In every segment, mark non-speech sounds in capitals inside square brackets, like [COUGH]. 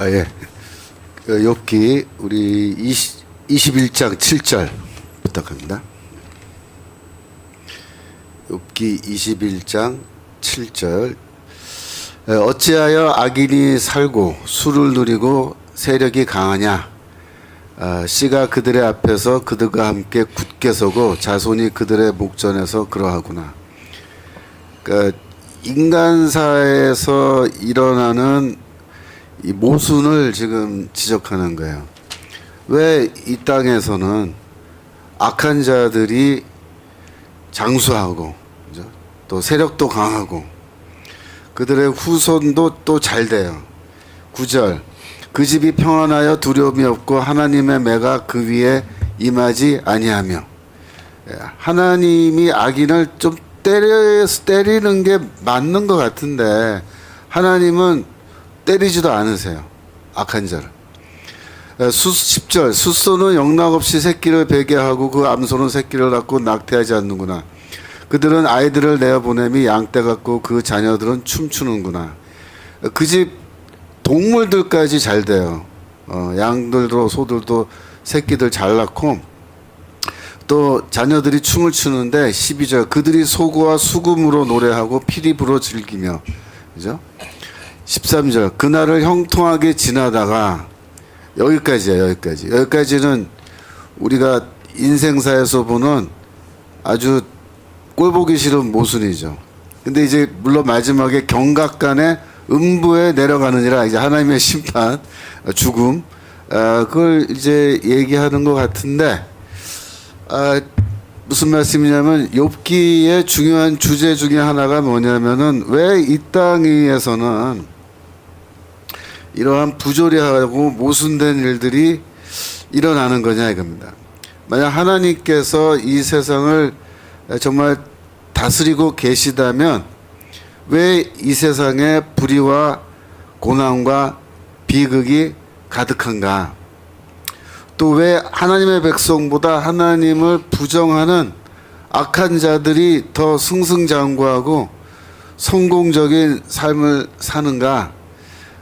아, 예. 그 욥기 우리 20, 21장 7절 부탁합니다. 욥기 21장 7절 에, 어찌하여 악인이 살고 술을 누리고 세력이 강하냐 아, 씨가 그들의 앞에서 그들과 함께 굳게 서고 자손이 그들의 목전에서 그러하구나. 그러니까 인간사에서 일어나는 이 모순을 지금 지적하는 거예요. 왜 이 땅에서는 악한 자들이 장수하고? 또 세력도 강하고 그들의 후손도 또 잘 돼요. 구절그 집이 평안하여 두려움이 없고 하나님의 매가 그 위에 임하지 아니하며 예, 하나님이 악인을 좀 때려 때리는 게 맞는 것 같은데 하나님은 때리지도 않으세요. 악한 자를. 예, 수 10절 숫소는 영락없이 새끼를 베게 하고 그 암소는 새끼를 낳고 낙태하지 않는구나. 그들은 아이들을 내어 보내미 양떼 같고 그 자녀들은 춤추는구나. 그 집 동물들까지 잘 돼요. 어, 양들도 소들도 새끼들 잘 낳고 또 자녀들이 춤을 추는데 12절 그들이 소구와 수금으로 노래하고 피리 불어 즐기며 그죠? 13절 그날을 형통하게 지나다가 여기까지야 여기까지 여기까지는 우리가 인생사에서 보는 아주 꼴보기 싫은 모순이죠. 근데 이제 물론 마지막에 경각간에 음부에 내려가느니라 이제 하나님의 심판 죽음 아, 그걸 이제 얘기하는 것 같은데 아, 무슨 말씀이냐면 욥기의 중요한 주제 중에 하나가 뭐냐면은 왜 이땅 위에서는 이러한 부조리하고 모순된 일들이 일어나는 거냐 이겁니다. 만약 하나님께서 이 세상을 정말 다스리고 계시다면 왜 이 세상에 불의와 고난과 비극이 가득한가? 또 왜 하나님의 백성보다 하나님을 부정하는 악한 자들이 더 승승장구하고 성공적인 삶을 사는가?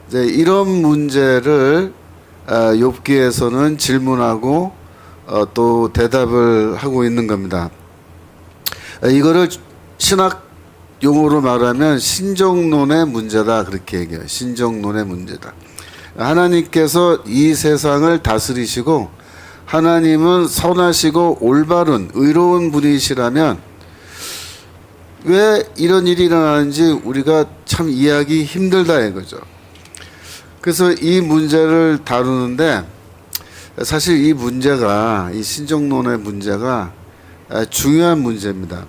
이제 이런 문제를 어, 욥기에서는 질문하고 어, 또 대답을 하고 있는 겁니다. 어, 이거를 신학 용어로 말하면 신정론의 문제다 그렇게 얘기해요. 신정론의 문제다. 하나님께서 이 세상을 다스리시고 하나님은 선하시고 올바른 의로운 분이시라면 왜 이런 일이 일어나는지 우리가 참 이해하기 힘들다 이거죠. 그래서 이 문제를 다루는데 사실 이 문제가 이 신정론의 문제가 중요한 문제입니다.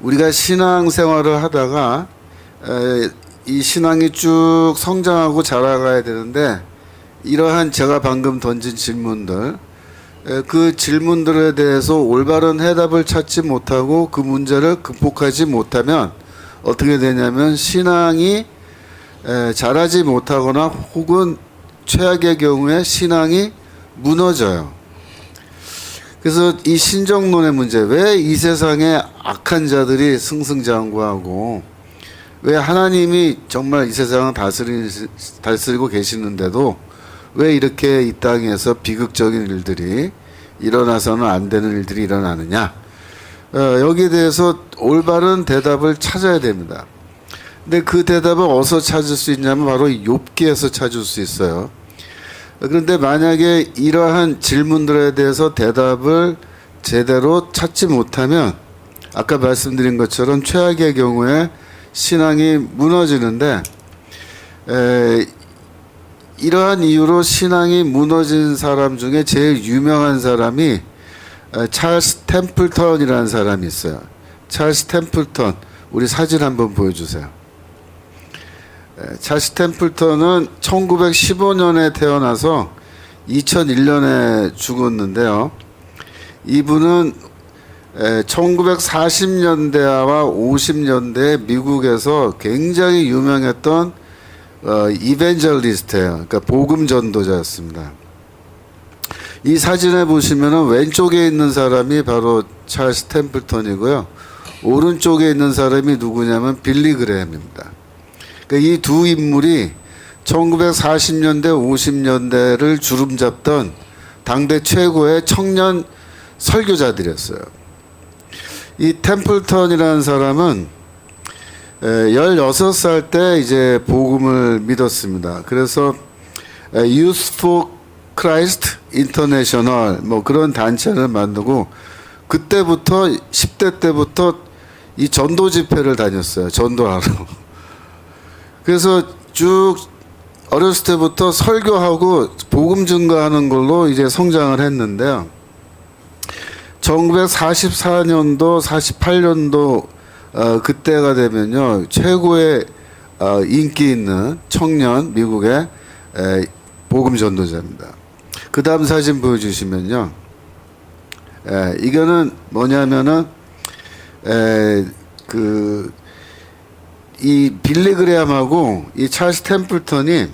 우리가 신앙 생활을 하다가 에, 이 신앙이 쭉 성장하고 자라가야 되는데 이러한 제가 방금 던진 질문들 에, 그 질문들에 대해서 올바른 해답을 찾지 못하고 그 문제를 극복하지 못하면 어떻게 되냐면 신앙이 에, 자라지 못하거나 혹은 최악의 경우에 신앙이 무너져요. 그래서 이 신정론의 문제, 왜 이 세상에 악한 자들이 승승장구하고 왜 하나님이 정말 이 세상을 다스리, 다스리고 계시는데도 왜 이렇게 이 땅에서 비극적인 일들이 일어나서는 안 되는 일들이 일어나느냐? 어, 여기에 대해서 올바른 대답을 찾아야 됩니다. 근데 그 대답을 어디서 찾을 수 있냐면 바로 욥기에서 찾을 수 있어요. 그런데 만약에 이러한 질문들에 대해서 대답을 제대로 찾지 못하면 아까 말씀드린 것처럼 최악의 경우에 신앙이 무너지는데 에, 이러한 이유로 신앙이 무너진 사람 중에 제일 유명한 사람이 에, 찰스 템플턴이라는 사람이 있어요. 찰스 템플턴 우리 사진 한번 보여주세요. 에, 찰스 템플턴은 1915년에 태어나서 2001년에 죽었는데요. 이분은 1940년대와 50년대 미국에서 굉장히 유명했던 어, 이벤젤리스트예요. 그러니까 복음 전도자였습니다. 이 사진에 보시면은 왼쪽에 있는 사람이 바로 찰스 템플턴이고요. 오른쪽에 있는 사람이 누구냐면 빌리 그레햄입니다. 그러니까 이두 인물이 1940년대, 50년대를 주름 잡던 당대 최고의 청년 설교자들이었어요. 이 템플턴이라는 사람은 16살 때 이제 복음을 믿었습니다. 그래서 Youth for Christ International 뭐 그런 단체를 만들고 그때부터 10대 때부터 이 전도 집회를 다녔어요. 전도하러. 그래서 쭉 어렸을 때부터 설교하고 복음 증거하는 걸로 이제 성장을 했는데요. 1944년도, 48년도 어, 그때가 되면요 최고의 어, 인기 있는 청년 미국의 에, 복음 전도자입니다. 그 다음 사진 보여주시면요, 에, 이거는 뭐냐면은 에, 그, 이 빌리 그레암하고 이 찰스 템플턴이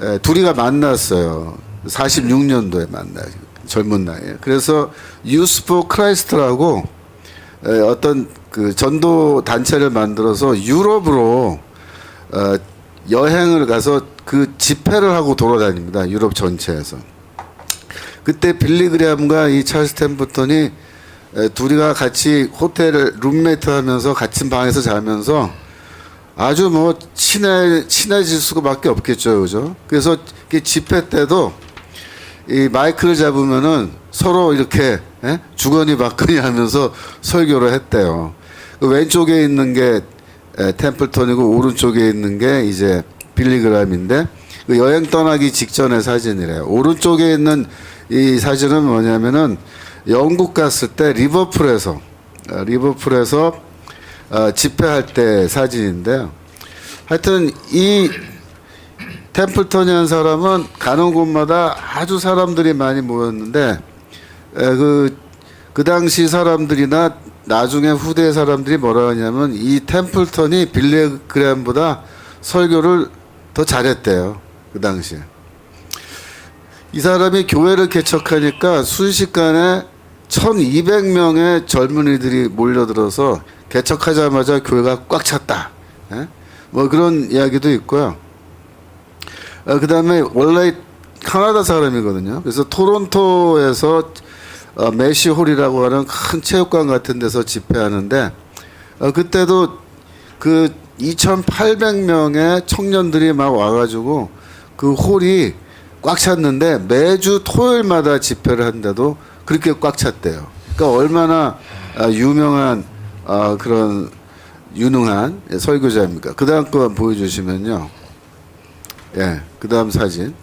에, 둘이가 만났어요. 46년도에 만나요. 젊은 나이에. 그래서 유스 포 크라이스트라고 에, 어떤 그 전도 단체를 만들어서 유럽으로 어, 여행을 가서 그 집회를 하고 돌아다닙니다. 유럽 전체에서. 그때 빌리 그레암과 이 찰스 템플턴이 에, 둘이가 같이 호텔을 룸메이트 하면서 같은 방에서 자면서 아주 뭐 친해 친해질 수밖에 없겠죠, 그죠? 그래서 그 집회 때도 이 마이크를 잡으면은 서로 이렇게 예? 주거니 받거니 하면서 설교를 했대요. 그 왼쪽에 있는 게 에, 템플턴이고 오른쪽에 있는 게 이제 빌리그램인데 그 여행 떠나기 직전의 사진이래요. 오른쪽에 있는 이 사진은 뭐냐면은 영국 갔을 때 리버풀에서 어, 리버풀에서 어, 집회할 때 사진인데요. 하여튼 이 템플턴이라는 사람은 가는 곳마다 아주 사람들이 많이 모였는데 그, 그 당시 사람들이나 나중에 후대 사람들이 뭐라 하냐면 이 템플턴이 빌레그램보다 설교를 더 잘했대요. 그 당시에. 이 사람이 교회를 개척하니까 순식간에 1200명의 젊은이들이 몰려들어서 개척하자마자 교회가 꽉 찼다. 예? 뭐 그런 이야기도 있고요. 어, 그 다음에 원래 카나다 사람이거든요. 그래서 토론토에서 어, 메시홀이라고 하는 큰 체육관 같은 데서 집회하는데 어, 그때도 그 2,800명의 청년들이 막 와가지고 그 홀이 꽉 찼는데 매주 토요일마다 집회를 한데도 그렇게 꽉 찼대요. 그러니까 얼마나 아, 유명한 아, 그런 유능한 설교자입니까? 그 다음 거 보여주시면요. 예, 그 다음 사진.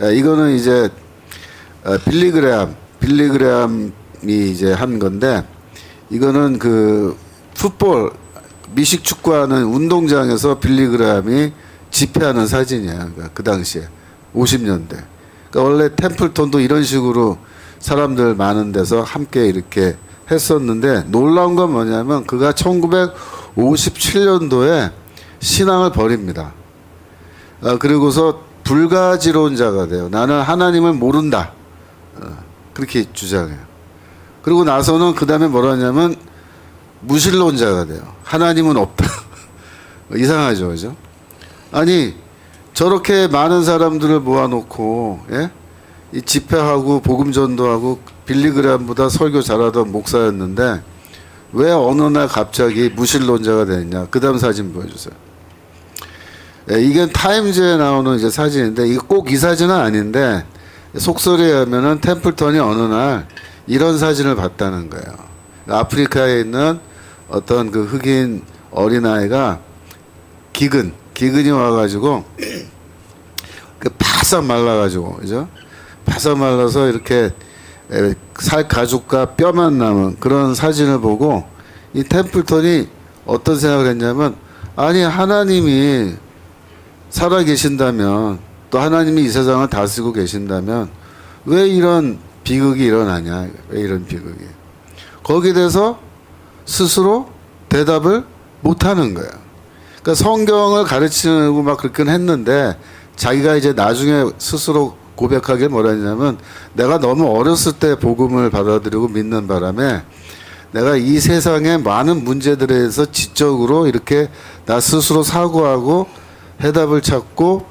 예, 이거는 이제 어, 빌리그레암, 빌리그레암이 이제 한 건데 이거는 그 풋볼 미식 축구하는 운동장에서 빌리그레암이 집회하는 사진이야. 그러니까 그 당시에 50년대. 그러니까 원래 템플턴도 이런 식으로 사람들 많은 데서 함께 이렇게 했었는데 놀라운 건 뭐냐면 그가 1957년도에 신앙을 버립니다. 어, 그리고서 불가지론자가 돼요. 나는 하나님을 모른다. 어, 그렇게 주장해요. 그리고 나서는 그 다음에 뭐라 하냐면 무신론자가 돼요. 하나님은 없다. [LAUGHS] 이상하죠, 그죠? 아니 저렇게 많은 사람들을 모아놓고 예? 이 집회하고 복음 전도하고 빌리그램보다 설교 잘하던 목사였는데 왜 어느 날 갑자기 무신론자가 됐냐? 그 다음 사진 보여주세요. 예, 이게 타임즈에 나오는 이제 사진인데 이거 꼭이 사진은 아닌데 속설에 의하면은 템플턴이 어느 날 이런 사진을 봤다는 거예요. 아프리카에 있는 어떤 그 흑인 어린아이가 기근, 기근이 와가지고 그 바싹 말라가지고 그죠? 바싹 말라서 이렇게 에, 살 가죽과 뼈만 남은 그런 사진을 보고 이 템플턴이 어떤 생각을 했냐면 아니 하나님이 살아 계신다면 또 하나님이 이 세상을 다스리고 계신다면 왜 이런 비극이 일어나냐? 왜 이런 비극이? 거기에 대해서 스스로 대답을 못 하는 거야. 그러니까 성경을 가르치고 막 그렇게 했는데 자기가 이제 나중에 스스로 고백하길 뭐라 했냐면 내가 너무 어렸을 때 복음을 받아들이고 믿는 바람에 내가 이 세상의 많은 문제들에 대해서 지적으로 이렇게 나 스스로 사고하고 해답을 찾고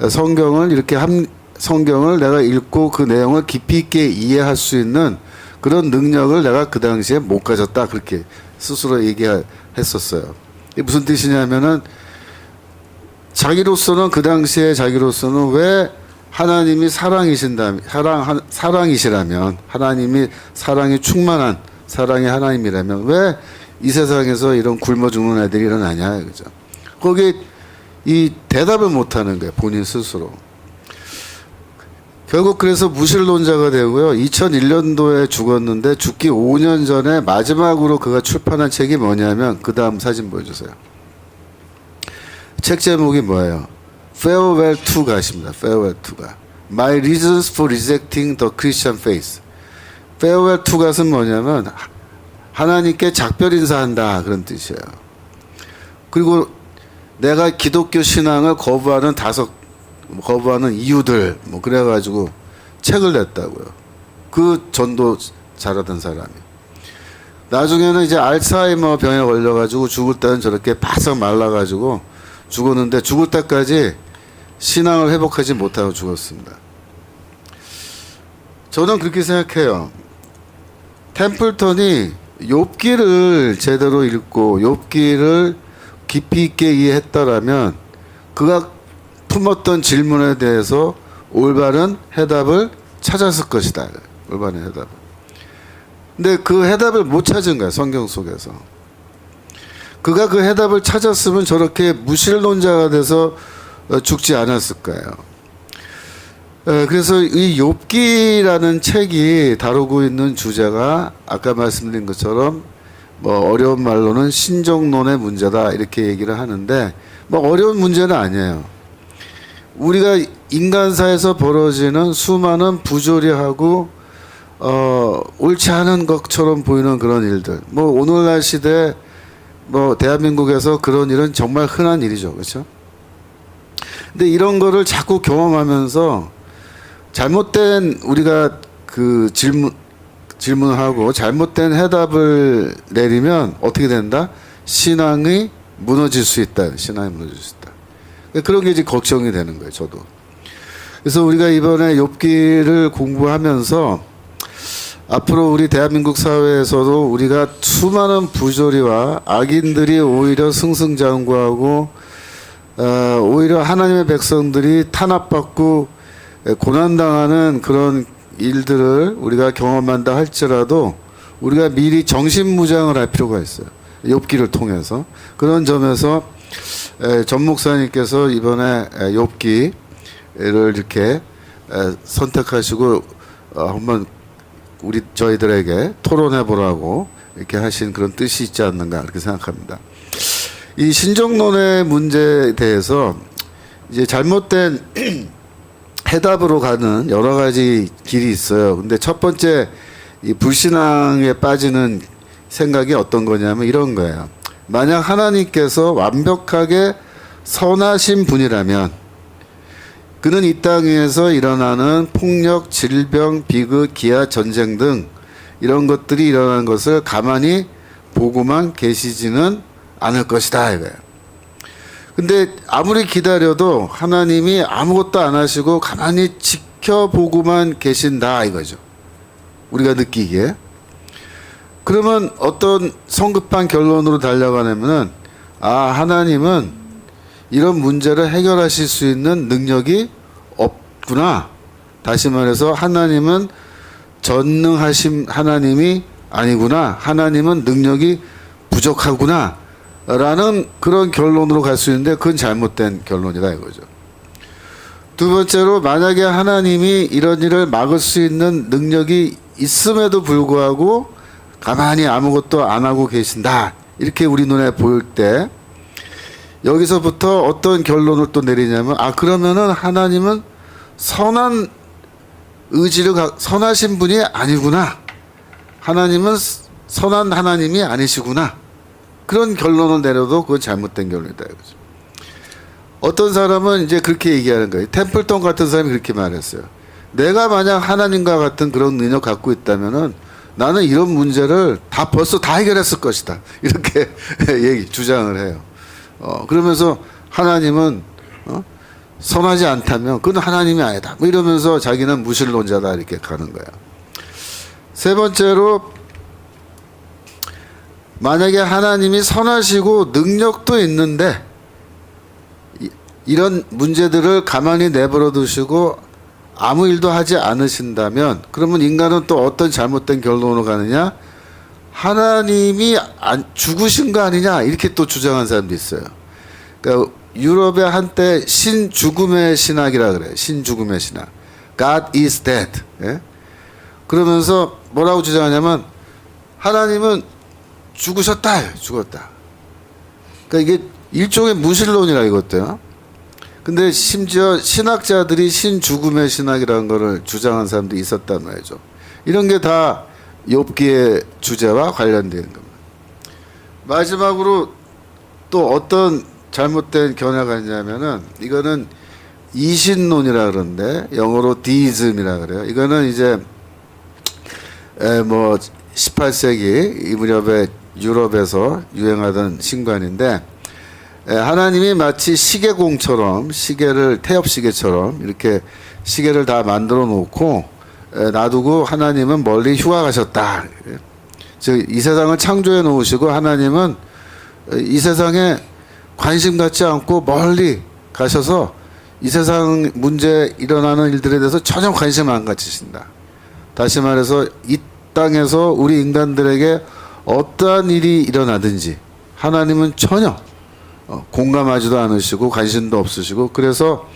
어, 성경을 이렇게 함 성경을 내가 읽고 그 내용을 깊이 있게 이해할 수 있는 그런 능력을 내가 그 당시에 못 가졌다 그렇게 스스로 얘기했었어요. 이게 무슨 뜻이냐면은 자기로서는 그 당시에 자기로서는 왜 하나님이 사랑이신다 사랑 하- 사랑이시라면 하나님이 사랑이 충만한 사랑의 하나님이라면 왜 이 세상에서 이런 굶어 죽는 애들이 일어나냐 그죠? 거기 이 대답을 못 하는 거예요 본인 스스로. 결국 그래서 무신론자가 되고요. 2001년도에 죽었는데 죽기 5년 전에 마지막으로 그가 출판한 책이 뭐냐면 그 다음 사진 보여주세요. 책 제목이 뭐예요? Farewell to 가십니다. Farewell to가. My reasons for rejecting the Christian faith. Farewell to 가은 뭐냐면 하나님께 작별 인사한다 그런 뜻이에요. 그리고 내가 기독교 신앙을 거부하는 다섯 거부하는 이유들 뭐 그래가지고 책을 냈다고요. 그 전도 잘하던 사람이. 나중에는 이제 알츠하이머 병에 걸려가지고 죽을 때는 저렇게 바싹 말라가지고 죽었는데 죽을 때까지 신앙을 회복하지 못하고 죽었습니다. 저는 그렇게 생각해요. 템플턴이 욥기를 제대로 읽고 욥기를 깊이 있게 이해했다라면 그가 품었던 질문에 대해서 올바른 해답을 찾았을 것이다. 올바른 해답. 근데 그 해답을 못 찾은 거야 성경 속에서. 그가 그 해답을 찾았으면 저렇게 무신론자가 돼서 어, 죽지 않았을 거예요. 에, 그래서 이 욥기라는 책이 다루고 있는 주제가 아까 말씀드린 것처럼 뭐 어려운 말로는 신정론의 문제다 이렇게 얘기를 하는데 뭐 어려운 문제는 아니에요. 우리가 인간사에서 벌어지는 수많은 부조리하고 어 옳지 않은 것처럼 보이는 그런 일들. 뭐 오늘날 시대 뭐 대한민국에서 그런 일은 정말 흔한 일이죠. 그렇죠? 근데 이런 거를 자꾸 경험하면서 잘못된 우리가 그 질문 질문하고 잘못된 해답을 내리면 어떻게 된다? 신앙이 무너질 수 있다. 신앙이 무너질 수 있다. 그런 게 이제 걱정이 되는 거예요. 저도. 그래서 우리가 이번에 욥기를 공부하면서 앞으로 우리 대한민국 사회에서도 우리가 수많은 부조리와 악인들이 오히려 승승장구하고 어, 오히려 하나님의 백성들이 탄압받고 고난당하는 그런 일들을 우리가 경험한다 할지라도 우리가 미리 정신무장을 할 필요가 있어요. 욥기를 통해서 그런 점에서 에, 전 목사님께서 이번에 에, 욥기를 이렇게 에, 선택하시고 어, 한번 우리 저희들에게 토론해 보라고 이렇게 하신 그런 뜻이 있지 않는가 그렇게 생각합니다. 이 신정론의 문제에 대해서 이제 잘못된 [CLEARS THROAT] 해답으로 가는 여러 가지 길이 있어요. 근데 첫 번째 이 불신앙에 빠지는 생각이 어떤 거냐면 이런 거예요. 만약 하나님께서 완벽하게 선하신 분이라면 그는 이 땅에서 일어나는 폭력, 질병, 비극, 기아, 전쟁 등 이런 것들이 일어나는 것을 가만히 보고만 계시지는 않을 것이다 이거예요. 근데 아무리 기다려도 하나님이 아무것도 안 하시고 가만히 지켜보고만 계신다 이거죠. 우리가 느끼기에. 그러면 어떤 성급한 결론으로 달려가냐면은 아 하나님은 이런 문제를 해결하실 수 있는 능력이 없구나. 다시 말해서 하나님은 전능하신 하나님이 아니구나. 하나님은 능력이 부족하구나. 라는 그런 결론으로 갈 수 있는데 그건 잘못된 결론이다 이거죠. 두 번째로 만약에 하나님이 이런 일을 막을 수 있는 능력이 있음에도 불구하고 가만히 아무것도 안 하고 계신다. 이렇게 우리 눈에 보일 때 여기서부터 어떤 결론을 또 내리냐면 아 그러면은 하나님은 선한 의지를 가, 선하신 분이 아니구나. 하나님은 선한 하나님이 아니시구나. 그런 결론을 내려도 그건 잘못된 결론이다 이거죠. 어떤 사람은 이제 그렇게 얘기하는 거예요. 템플턴 같은 사람이 그렇게 말했어요. 내가 만약 하나님과 같은 그런 능력 갖고 있다면은 나는 이런 문제를 다 벌써 다 해결했을 것이다. 이렇게 [LAUGHS] 얘기 주장을 해요. 어, 그러면서 하나님은 선하지 않다면 그건 하나님이 아니다. 뭐 이러면서 자기는 무신론자다 이렇게 가는 거야. 세 번째로 만약에 하나님이 선하시고 능력도 있는데 이- 이런 문제들을 가만히 내버려 두시고 아무 일도 하지 않으신다면 그러면 인간은 또 어떤 잘못된 결론으로 가느냐? 하나님이 안, 죽으신 거 아니냐 이렇게 또 주장한 사람도 있어요. 그러니까 유럽의 한때 신 죽음의 신학이라 그래요. 신 죽음의 신학. God is dead. 예? 그러면서 뭐라고 주장하냐면 하나님은 죽으셨다. 죽었다. 그러니까 이게 일종의 무신론이라 이것도요. 근데 심지어 신학자들이 신죽음의 신학이라는 거를 주장한 사람도 있었단 말이죠. 이런 게 다 욥기의 주제와 관련된 겁니다. 마지막으로 또 어떤 잘못된 견해가 있냐면은 이거는 이신론이라 그러는데 영어로 디이즘이라 그래요. 이거는 이제 에 뭐 18세기 이 무렵에 유럽에서 유행하던 신관인데 에, 하나님이 마치 시계공처럼 시계를 태엽 시계처럼 이렇게 시계를 다 만들어 놓고 에, 놔두고 하나님은 멀리 휴가 가셨다. 즉 이 세상을 창조해 놓으시고 하나님은 에, 이 세상에 관심 갖지 않고 멀리 가셔서 이 세상 문제 일어나는 일들에 대해서 전혀 관심 안 가지신다. 다시 말해서 이 땅에서 우리 인간들에게 어떠한 일이 일어나든지 하나님은 전혀 어, 공감하지도 않으시고 관심도 없으시고 그래서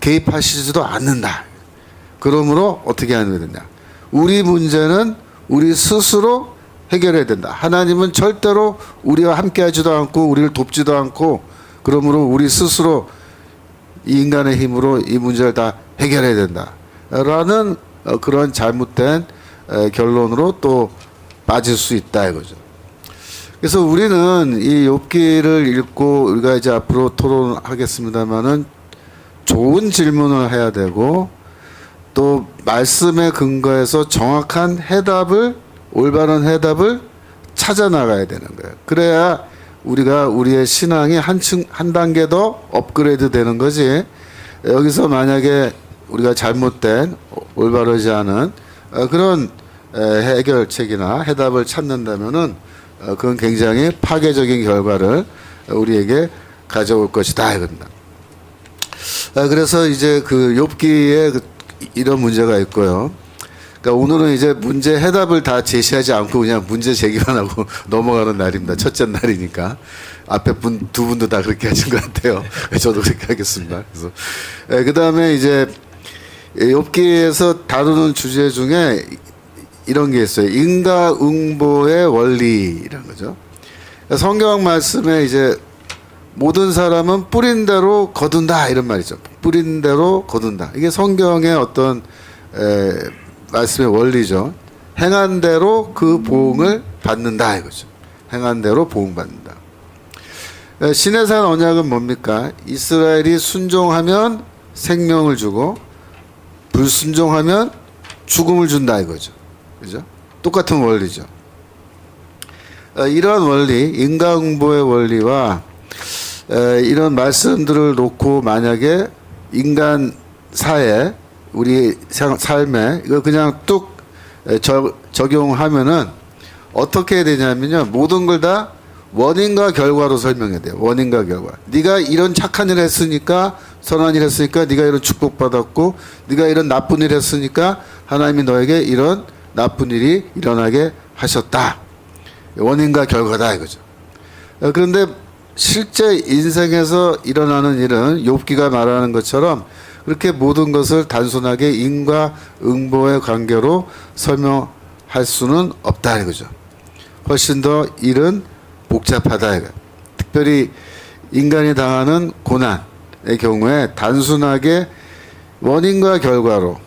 개입하시지도 않는다. 그러므로 어떻게 하면 되냐? 우리 문제는 우리 스스로 해결해야 된다. 하나님은 절대로 우리와 함께하지도 않고 우리를 돕지도 않고 그러므로 우리 스스로 이 인간의 힘으로 이 문제를 다 해결해야 된다. 라는 어, 그런 잘못된 에, 결론으로 또 빠질 수 있다 이거죠. 그래서 우리는 이 욥기를 읽고 우리가 이제 앞으로 토론하겠습니다만은 좋은 질문을 해야 되고 또 말씀에 근거해서 정확한 해답을 올바른 해답을 찾아 나가야 되는 거예요. 그래야 우리가 우리의 신앙이 한층 한 단계 더 업그레이드 되는 거지. 여기서 만약에 우리가 잘못된 올바르지 않은 어, 그런 에, 해결책이나 해답을 찾는다면은 어, 그건 굉장히 파괴적인 결과를 우리에게 가져올 것이다 이겁니다. 아, 그래서 이제 그 욥기에 그 이런 문제가 있고요. 그러니까 오늘은 이제 문제 해답을 다 제시하지 않고 그냥 문제 제기만 하고 [LAUGHS] 넘어가는 날입니다. 첫째 날이니까 앞에 분 두 분도 다 그렇게 하신 것 같아요. [LAUGHS] 저도 그렇게 하겠습니다. 그래서 그 다음에 이제 욥기에서 다루는 주제 중에 이런 게 있어요. 인과응보의 원리라는 거죠. 그러니까 성경 말씀에 이제 모든 사람은 뿌린 대로 거둔다 이런 말이죠. 뿌린 대로 거둔다. 이게 성경의 어떤 에, 말씀의 원리죠. 행한 대로 그 보응을 받는다 이거죠. 행한 대로 보응 받는다. 에, 신의 산 언약은 뭡니까? 이스라엘이 순종하면 생명을 주고 불순종하면 죽음을 준다 이거죠. 그죠? 똑같은 원리죠. 어, 이러한 원리, 인과응보의 원리와 에, 이런 말씀들을 놓고 만약에 인간 사회 우리 상- 삶에 이거 그냥 뚝 에, 적, 적용하면은 어떻게 되냐면요 모든 걸 다 원인과 결과로 설명해야 돼요 원인과 결과 네가 이런 착한 일 했으니까 선한 일 했으니까 네가 이런 축복받았고 네가 이런 나쁜 일 했으니까 하나님이 너에게 이런 나쁜 일이 일어나게 하셨다 원인과 결과다 이거죠 어, 그런데 실제 인생에서 일어나는 일은 욥기가 말하는 것처럼 그렇게 모든 것을 단순하게 인과 응보의 관계로 설명할 수는 없다 이거죠. 훨씬 더 일은 복잡하다 이거. 특별히 인간이 당하는 고난의 경우에 단순하게 원인과 결과로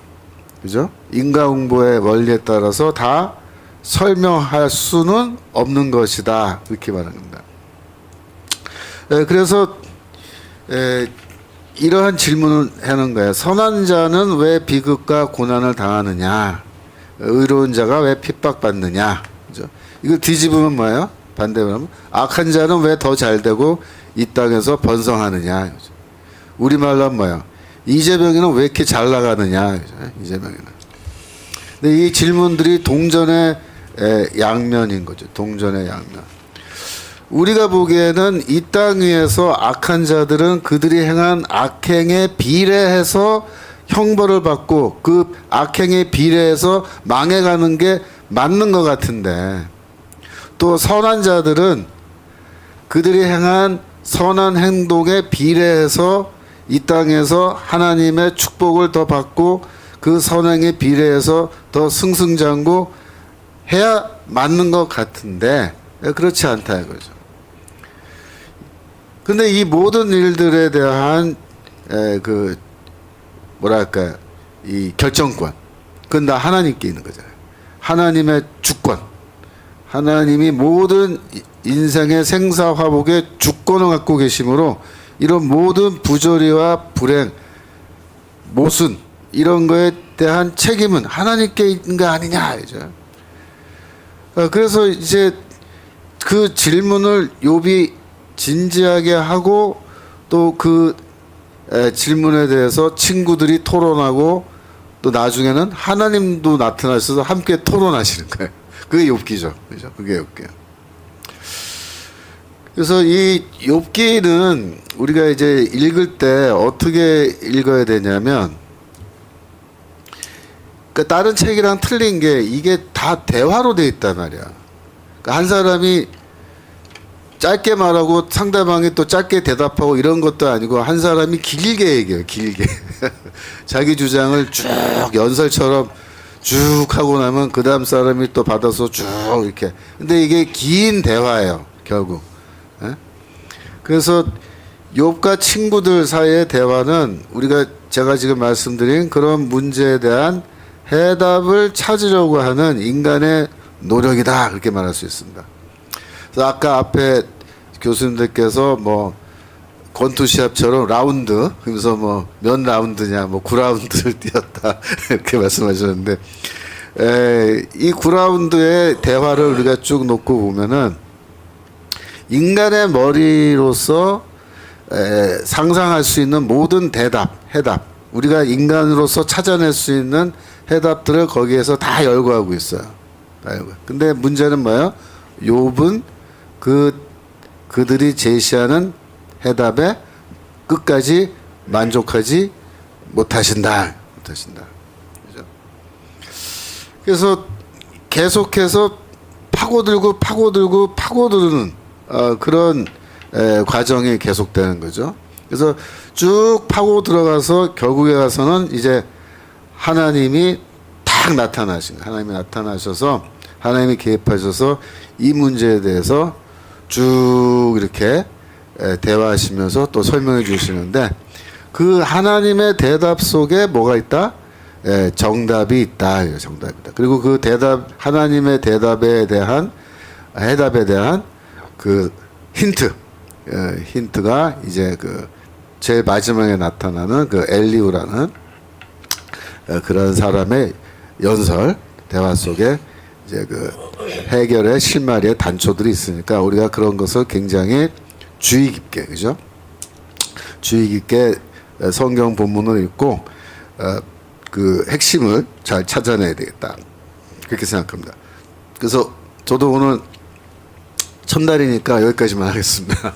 그죠? 인과응보의 원리에 따라서 다 설명할 수는 없는 것이다 이렇게 겁니다. 에, 그래서 에, 이러한 질문을 하는 거예요. 선한 자는 왜 비극과 고난을 당하느냐? 의로운 자가 왜 핍박받느냐? 그죠? 이거 뒤집으면 뭐예요? 반대로 하면 악한 자는 왜 더 잘 되고 이 땅에서 번성하느냐? 그죠? 우리말로 하면 뭐야? 이재명이는 왜 이렇게 잘 나가느냐? 이재명이는. 근데 이 질문들이 동전의 에, 양면인 거죠. 동전의 양면. 우리가 보기에는 이 땅 위에서 악한 자들은 그들이 행한 악행에 비례해서 형벌을 받고 그 악행에 비례해서 망해가는 게 맞는 것 같은데 또 선한 자들은 그들이 행한 선한 행동에 비례해서 이 땅에서 하나님의 축복을 더 받고 그 선행에 비례해서 더 승승장구 해야 맞는 것 같은데 그렇지 않다 이거죠. 근데 이 모든 일들에 대한 에, 그 뭐랄까 이 결정권 그건 다 하나님께 있는 거잖아요. 하나님의 주권. 하나님이 모든 이- 인생의 생사화복의 주권을 갖고 계심으로 이런 모든 부조리와 불행, 모순 이런 거에 대한 책임은 하나님께 있는 거 아니냐 이죠. 어, 그래서 이제 그 질문을 욥이 진지하게 하고 또 그 질문에 대해서 친구들이 토론하고 또 나중에는 하나님도 나타나셔서 함께 토론하시는 거예요. 그게 욥기죠. 그죠? 그게 욥기예요. 그래서 이 욥기는 우리가 이제 읽을 때 어떻게 읽어야 되냐면 그 다른 책이랑 틀린 게 이게 다 대화로 돼 있단 말이야. 그러니까 한 사람이 짧게 말하고 상대방이 또 짧게 대답하고 이런 것도 아니고 한 사람이 길게 얘기해요. 길게 [LAUGHS] 자기 주장을 쭉 연설처럼 쭉 하고 나면 그 다음 사람이 또 받아서 쭉 이렇게. 근데 이게 긴 대화예요. 결국. 예? 그래서 욥과 친구들 사이의 대화는 우리가 제가 지금 말씀드린 그런 문제에 대한 해답을 찾으려고 하는 인간의 노력이다 그렇게 말할 수 있습니다. 그래서 아까 앞에 교수님들께서 뭐 권투 시합처럼 라운드 그래서 뭐 몇 라운드냐 뭐 9라운드를 [LAUGHS] 뛰었다 이렇게 말씀하셨는데 에, 이 9라운드의 대화를 우리가 쭉 놓고 보면은 인간의 머리로서 에, 상상할 수 있는 모든 대답, 해답, 우리가 인간으로서 찾아낼 수 있는 해답들을 거기에서 다 열거하고 있어요. 근데 문제는 뭐예요? 욥은 그 그들이 제시하는 해답에 끝까지 만족하지 못하신다. 못하신다. 그죠? 그래서 계속해서 파고들고 파고들고 파고드는 어, 그런 에, 과정이 계속되는 거죠. 그래서 쭉 파고 들어가서 결국에 가서는 이제 하나님이 딱 나타나신. 하나님이 나타나셔서 하나님이 개입하셔서 이 문제에 대해서 쭉 이렇게 에, 대화하시면서 또 설명해 주시는데 그 하나님의 대답 속에 뭐가 있다? 예, 정답이 있다. 정답이다. 그리고 그 대답 하나님의 대답에 대한 해답에 대한 그 힌트 예, 힌트가 이제 그 제일 마지막에 나타나는 그 엘리우라는 어, 그런 사람의 연설 대화 속에 이제 그 해결의 실마리의 단초들이 있으니까 우리가 그런 것을 굉장히 주의 깊게 그죠? 주의 깊게 성경 본문을 읽고 어, 그 핵심을 잘 찾아내야 되겠다 그렇게 생각합니다. 그래서 저도 오늘 첫날이니까 여기까지만 하겠습니다.